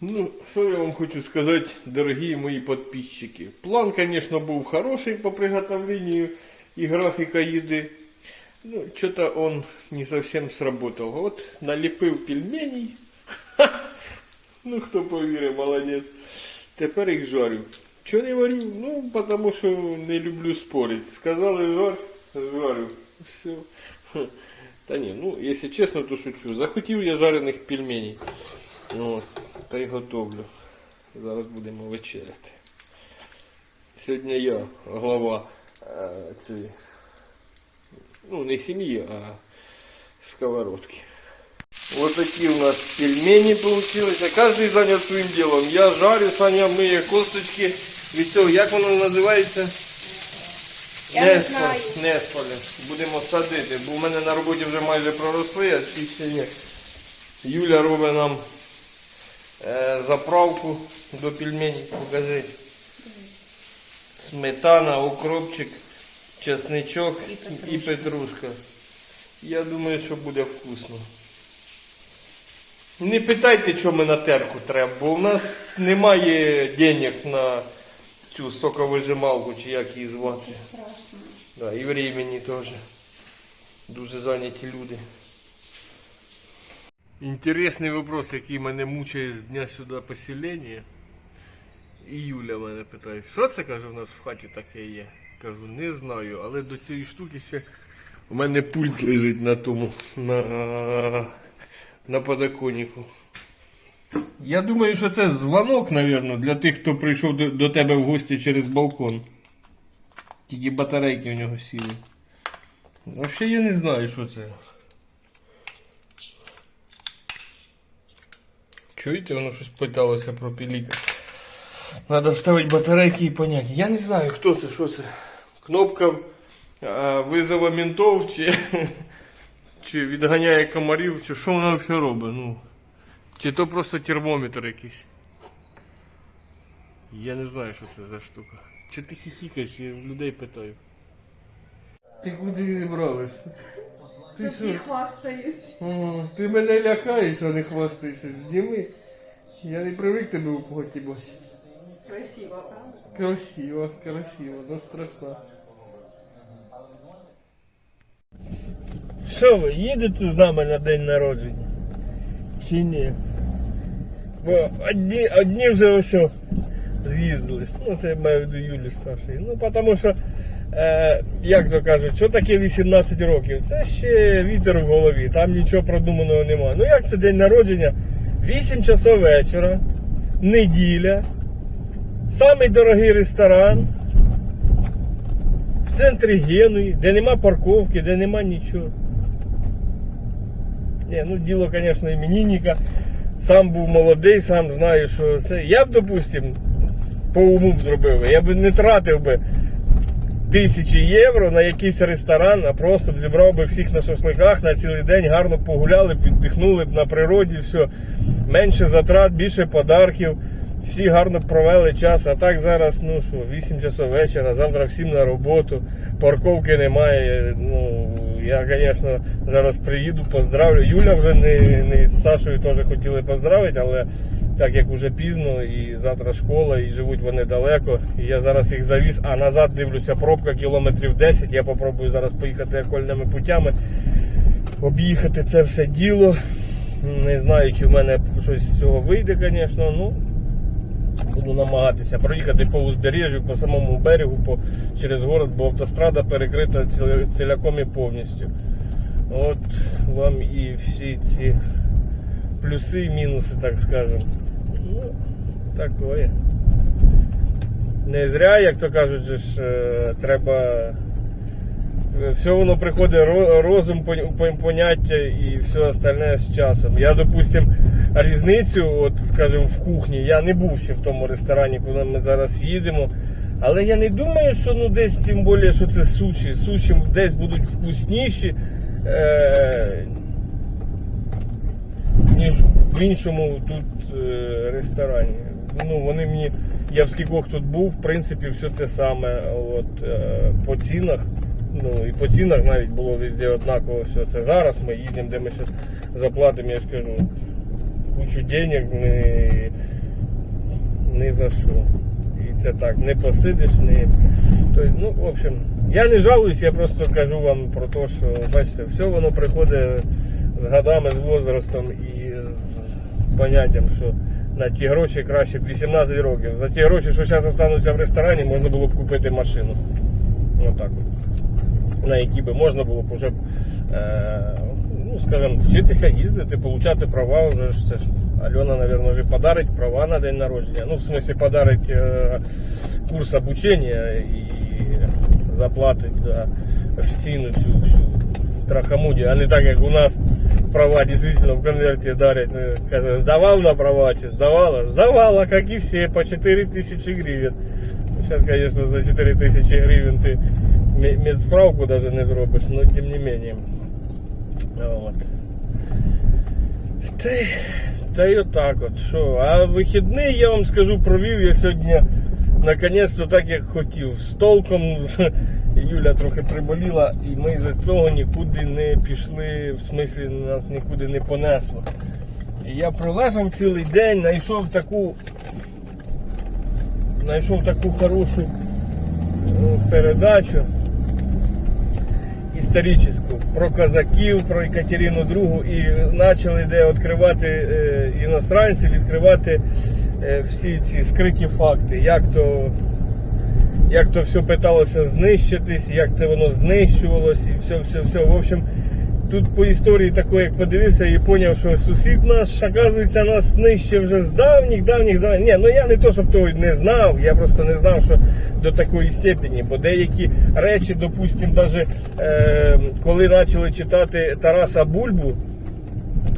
Ну, що я вам хочу сказати, дорогі мої підписчики. План, звісно, був хороший по приготовлению и графика еды. Ну, что-то он не совсем сработал. Вот налепив пельменей. Ну, хто повірив, молодець. Тепер їх жарю. Чого не варю? Ну, потому що не люблю спорить. Сказали жар, жарю. Все. Та ні, ну, якщо чесно, то шучу. Захотів я жарених пельменей. Ну, та й готовлю. Зараз будемо вечеряти. Сьогодні я глава е, цієї, ну не сім'ї, а сковородки. Вот такие у нас пельмени получилось. А каждый занят своим делом. Я жарю, Саня миє косточки. Від цього, як воно називається? Я не знаю. Несполе. Будемо садити, бо в мене на роботі вже майже проросли, а ці ще ні. Юля робить нам заправку до пельменей. Покажи. Сметана, укропчик, чесничок і петрушка. Я думаю, що буде вкусно. Не питайте, що ми на терку треба, бо у нас немає денег на цю соковижималку, чи як її звати. Да, і времени теж. Дуже зайняті люди. Інтересний вопрос, який мене мучає з дня сюди поселення. І Юля мене питає, що це каже, у нас в хаті таке є? Кажу, не знаю, але до цієї штуки ще у мене пульт лежить на тому, на, на подоконнику. Я думаю, що це дзвонок, мабуть, для тих, хто прийшов до, до тебе в гості через балкон. Тільки батарейки в нього сіли. Взагалі я не знаю, що це. Чуєте, воно щось питалося про піліка. Треба вставити батарейки і поняти. Я не знаю, хто це, що це. Кнопка визова ментов, чи, чи відганяє комарів, чи що вона взагалі робить. Ну, чи то просто термометр якийсь. Я не знаю, що це за штука. Чи ти хіхікаєш, я людей питаю. Ти куди бралиш? Ти Тут що? і ти мене лякаєш, а не хвастаєшся. Зніми. Я не привик тебе у поті бачити. Красиво, правда? Красиво, красиво, но страшно. Що ви, їдете з нами на день народження? Чи ні? Бо одні, одні вже ось з'їздили. Ну, це я маю в виду Юлю з Сашею. Ну, тому що, е, як то кажуть, що таке 18 років? Це ще вітер в голові, там нічого продуманого немає. Ну як це день народження? 8 часов вечора, неділя. Самий дорогий ресторан в центрі Генуї, де нема парковки, де нема нічого. Ні, ну діло, звісно, іменинника. Сам був молодий, сам знаю, що це. Я б, допустим, по уму б зробив. Я б не тратив би тисячі євро на якийсь ресторан, а просто б зібрав би всіх на шашликах на цілий день, гарно погуляли б, віддихнули б на природі, все. Менше затрат, більше подарків. Всі гарно провели час, а так зараз, ну що, 8 часов вечора, завтра всім на роботу, парковки немає. Ну, я, звісно, зараз приїду, поздравлю. Юля вже не, не з Сашою теж хотіли поздравити, але так як вже пізно, і завтра школа, і живуть вони далеко. І я зараз їх завіз, а назад дивлюся, пробка кілометрів 10. Я попробую зараз поїхати окольними путями, об'їхати це все діло. Не знаю, чи в мене щось з цього вийде, звісно. Ну, Буду намагатися проїхати по узбережжю, по самому берегу, по, через город, бо автострада перекрита ціляком і повністю. От вам і всі ці плюси і мінуси, так скажемо. Ну, такое. Не зря, як то кажуть, ж, е, треба. Все воно приходить розум, пон- пон- поняття і все остальне з часом. Я, допустим, різницю, от, скажімо, в кухні, я не був ще в тому ресторані, куди ми зараз їдемо. Але я не думаю, що ну десь тим більше, що це суші. Суші десь будуть вкусніші, е- ніж в іншому тут е- ресторані. Ну, вони мені, я в скількох тут був, в принципі, все те саме. От, е- по цінах. Ну і по цінах навіть було везде однаково все. Це зараз ми їдемо, де ми ще заплатимо, я ж кажу. кучу денег не, не за що. І це так, не посидиш, не. Тобто, ну, в общем, я не жалуюсь, я просто кажу вам про те, що бачите, все воно приходить з годами, з возрастом і поняттям, що на ті гроші краще б 18 років. За ті гроші, що зараз остануться в ресторані, можна було б купити машину. Отак от. На які би можна було б уже, е, ну, скажімо, вчитися їздити, получати права. Вже ж це ж Альона, мабуть, вже подарить права на день народження. Ну, в смислі, подарить е, курс обучення і заплатить за офіційну цю всю трахамудію, а не так, як у нас права дійсно в конверті дарять. Е, Каже, здавав на права чи здавала? Здавала, як і всі, по 4 тисячі гривень. Сейчас, конечно, за 4 тысячи гривен ты ме- медсправку даже не зробиш, но тем не менее. Вот. Та, й- та й отак от. Що? А вихідний, я вам скажу, провів я сьогодні наконець-то так, як хотів. З толком Юля трохи приболіла, і ми за цього нікуди не пішли, в смислі нас нікуди не понесло. І я пролежав цілий день, знайшов таку знайшов таку хорошу е, передачу історичну про козаків, про Екатерину II і почали де відкривати е, іностранці, відкривати е, всі ці скриті факти, як то, як то все питалося знищитись, як то воно знищувалось і все, все, все. В общем, Тут по історії такої, як подивився і зрозумів, що сусід наш, оказується, нас нижче вже з давніх, давніх, давніх. Ні, ну я не то, щоб того не знав, я просто не знав, що до такої степені. Бо деякі речі, допустимо, е, коли почали читати Тараса Бульбу,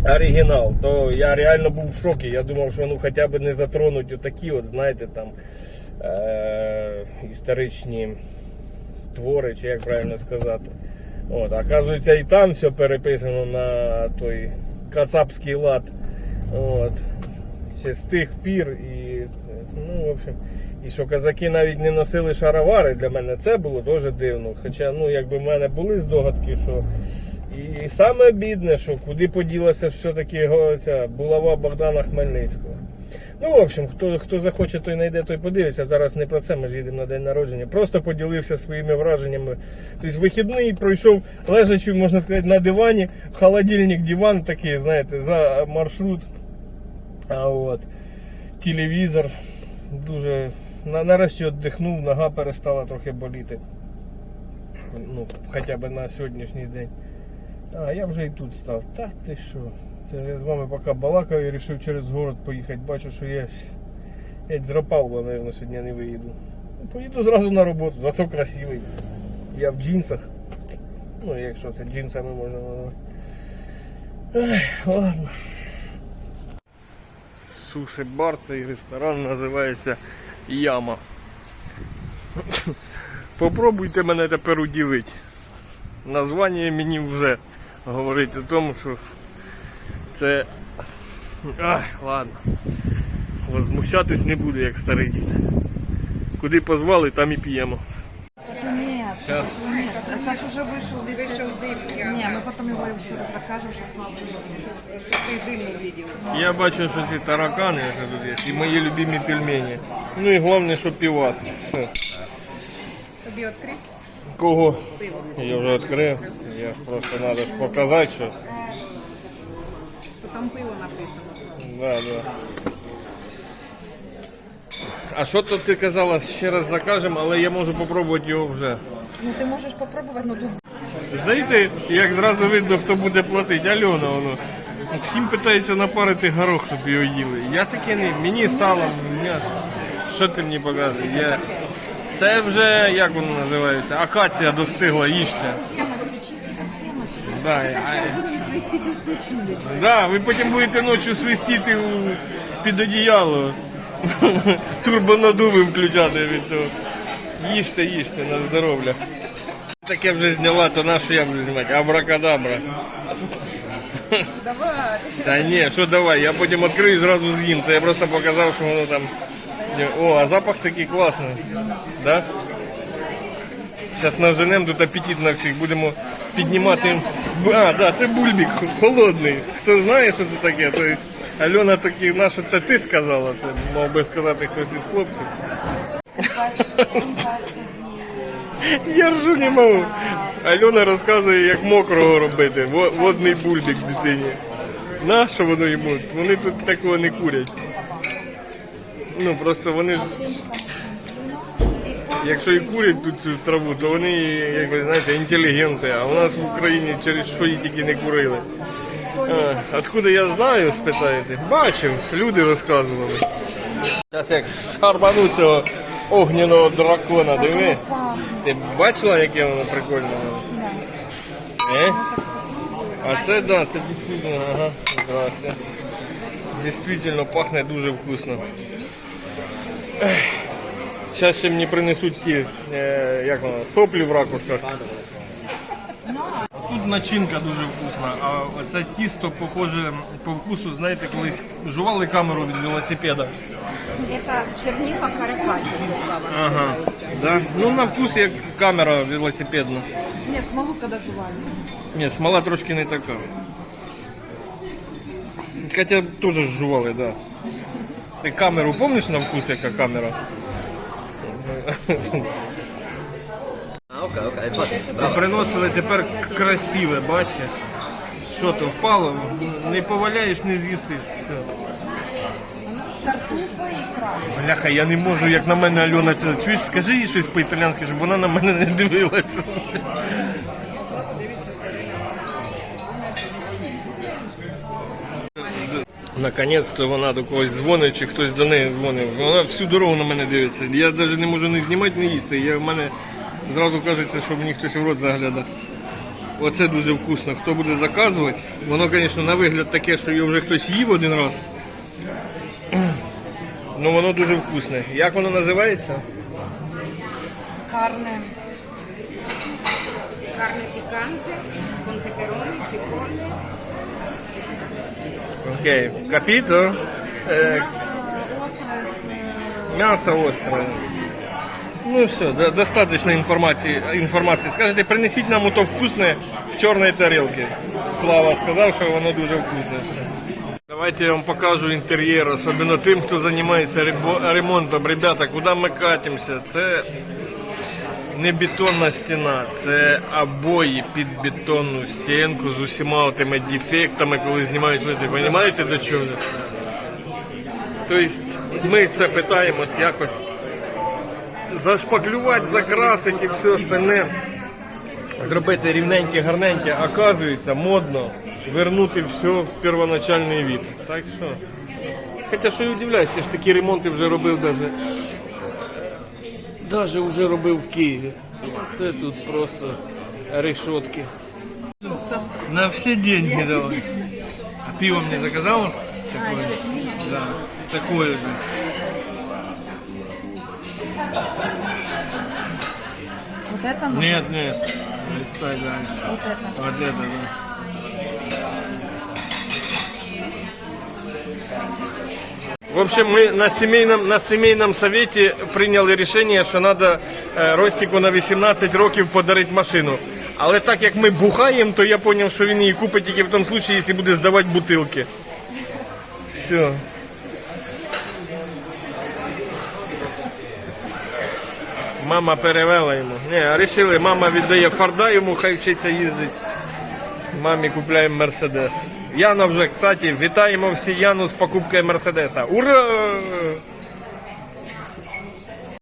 оригінал, то я реально був в шокі. Я думав, що ну хоча б не затронуть отакі, от, знаєте, там е, історичні твори, чи як правильно сказати. От, оказується, і там все переписано на той кацапський лад. От. Ще з тих пір і ну, в общем, і що казаки навіть не носили шаровари, для мене це було дуже дивно. Хоча, ну, якби в мене були здогадки, що. І саме бідне, що куди поділася все-таки булава Богдана Хмельницького. Ну, в общем, хто, хто захоче, той знайде, той подивиться. Зараз не про це ми ж їдемо на день народження. Просто поділився своїми враженнями. Тобто вихідний пройшов лежачи, можна сказати, на дивані, холодильник, диван такий, знаєте, за маршрут. А от, телевізор. Дуже на, нарешті віддихнув, нога перестала трохи боліти. Ну, хоча б на сьогоднішній день. А, я вже і тут став. Та ти що? Це я з вами поки балакав і вирішив через город поїхати. Бачу, що я геть з Ропавла, мабуть, сьогодні не виїду. Поїду зразу на роботу, зато красивий. Я в джинсах. Ну, якщо це джинсами можна назвати. Ладно. Суші бар, цей ресторан називається Яма. Попробуйте мене тепер удивити. Названня мені вже говорить о тому, що це. Ай, ладно. Возмущатись не буду, як старий дід. Куди позвали, там і п'ємо. Нет, Сейчас. нет. А сейчас уже вышел весь Вышел дым. Не, мы потом его еще раз закажем, чтобы слава Чтобы ты дым увидел. Я бачу, що ці таракани що тут є, і мої любимі пельмені. Ну і головне, що півас. Все. Тобі відкрити Кого? пиво. Я вже відкрив. Я ж просто треба ж показати щось. Там пиво написано. Да, да. А що то ти казала, ще раз закажемо, але я можу попробувати його вже. Ну ти можеш попробувати, ну тут Знаєте, як зразу видно, хто буде платити. Альона воно. Всім питається напарити горох, щоб його їли. Я таке не. Мені сало, м'ясо. Що ти мені показуєш? Я... Це вже, як воно називається? Акація достигла, їжте. Да, а- Будемо свистіти у свистулі. Да, ви потім будете ночі свистіти у... під одіяло. Турбонадуви включати від цього. Їжте, їжте на здоров'я. Таке вже зняла, то на що я буду знімати? Абракадабра. Давай. Та ні, що давай, я потім відкрию і зразу з'їм. Це я просто показав, що воно там. О, а запах такий класний. Да? Зараз наженемо тут апетит на всіх, будемо піднімати. А, да, це бульбік холодний. Хто знає, що це таке, той Альона такі, на що це ти сказала, це мав би сказати хтось із хлопців. Я ржу не можу. Альона розказує, як мокрого робити. Водний бульбік дитині. На що воно йому? Вони тут такого не курять. Ну просто вони. Якщо і курять тут цю траву, то вони, як ви знаєте, інтелігенти, а у нас в Україні через що її тільки не курили. А, откуда я знаю, спитаєте? Бачив, люди розказували. Зараз як шарбану цього огняного дракона, диви. Ти бачила, яке воно прикольне? Е? А це да, це дійсно, ага, да, це дійсно пахне дуже вкусно. Зараз ще мені принесуть ті, е, як воно, соплі в ракушках. Тут начинка дуже вкусна, а оце тісто похоже по вкусу, знаєте, колись жували камеру від велосипеда. Это чернила каракатица, Слава, Ага. называется. Да? Ну на вкус як камера велосипедна. Нет, смогу, когда жевали. Ні, смола трошки не така. Хоча теж жували, да. Ти камеру помниш на вкус, яка камера? Окей, But, приносили тепер красиве, бачиш? Що то впало? Не поваляєш, не з'їсиш. Все. Картуфа і краб. Бляха, я не можу, як на мене Альона це. Чуєш, скажи їй щось по-італянськи, щоб вона на мене не дивилася. Наконець-то вона до когось дзвонить, чи хтось до неї дзвонив. Вона всю дорогу на мене дивиться. Я навіть не можу не знімати, не їсти. Я, в мене зразу кажеться, що мені хтось в рот заглядає. Оце дуже вкусно. Хто буде заказувати, воно, звісно, на вигляд таке, що його вже хтось їв один раз. Ну воно дуже вкусне. Як воно називається? Карне. picante con peperoni, cipolle. Окей. Капіто. Е, Мясо острое. Ну все, до- достаточно інформації, інформації. Скажете, принесіть нам ото вкусне в чорній тарілці. Слава сказав, що воно дуже вкусне. Давайте я вам покажу інтер'єр, особливо тим, хто займається ремонтом. Ребята, куди ми катимося? Це не бетонна стіна, це обої під бетонну стінку з усіма тими дефектами, коли знімають люди. Розумієте до чого? Тобто ми це питаємось якось зашпаклювати, закрасити і все остальне. Зробити рівненьке, гарненьке, оказується модно вернути все в первоначальний вид. Так що. Хоча що і удивляюсь, я ж такі ремонти вже робив даже. Даже вже робив в Києві. Це тут просто решетки. На всі деньги давай. А пиво мне заказал? Такое? Да, такое же. Вот это? ну, Нет, нет. Листай дальше. Вот это. Вот это, да. В общем, мы на семейном, на семейном совете приняли рішення, що треба Ростику на 18 років подарити машину. Але так як ми бухаємо, то я зрозумів, що він її купить тільки в тому випадку, якщо буде здавати бутилки. Все. Мама перевела йому. Ні, рішили, мама віддає фарда йому, хай вчиться їздить. Мамі купляємо Мерседес. Яна вже, кстати, вітаємо всі Яну з покупкою Мерседеса. Ура!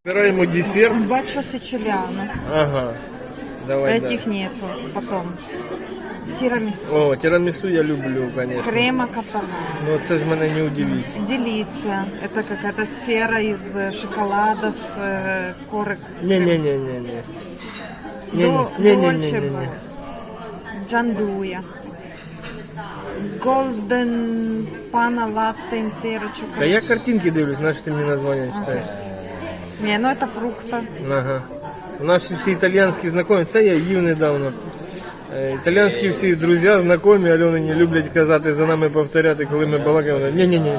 Збираємо десерт. Бачо сичилиано. Ага. Давай. Этих нету. Потом. Тирамису. Да. О, тирамісу я люблю, конечно. Крема катана. Ну це ж мене не удивить. Делиция. Это какая-то сфера из э, шоколада с э, корок. Не-не-не-не-не. До- Не-не-не-не-не-не. Дольче Босс. Джандуя. Пана латте интеро Та чоколад. я картинки дивлюсь, знаєш, ти мені названня читаєш. Не, ну это фрукта. Ага. У нас всі італійські знайомі, це я їв недавно. Е, Італійські всі друзі, знайомі, Альонині люблять казати за нами повторяти, коли ми балакаємо. Ні-ні-ні.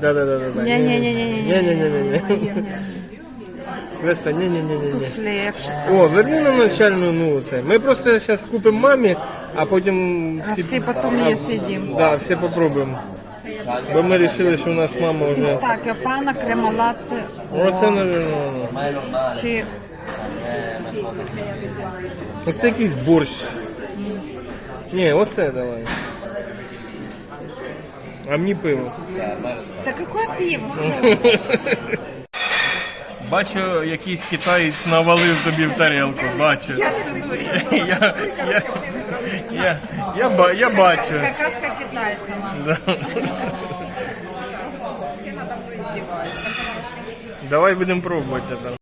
Да-да-да. Не-не-не-не-не-не. Веста, ні-ні-ні-ні. Суфле. О, верни нам начальну, ну це. Ми просто зараз купимо мамі, а потім А все потом ее съедим. Да, все попробуємо. Бо ми вирішили, що у нас мама вже. Пістакіо, пана, кремалати. Оце, напевно. Чи Оце якийсь борщ. Ні, оце давай. А мені пиво. Та какое пиво? Що? Бачу, якийсь китаєць навалив тобі в тарілку. Бачу. Я, я, я, я, я бачу. Какашка китайця. Да. Давай будемо пробувати.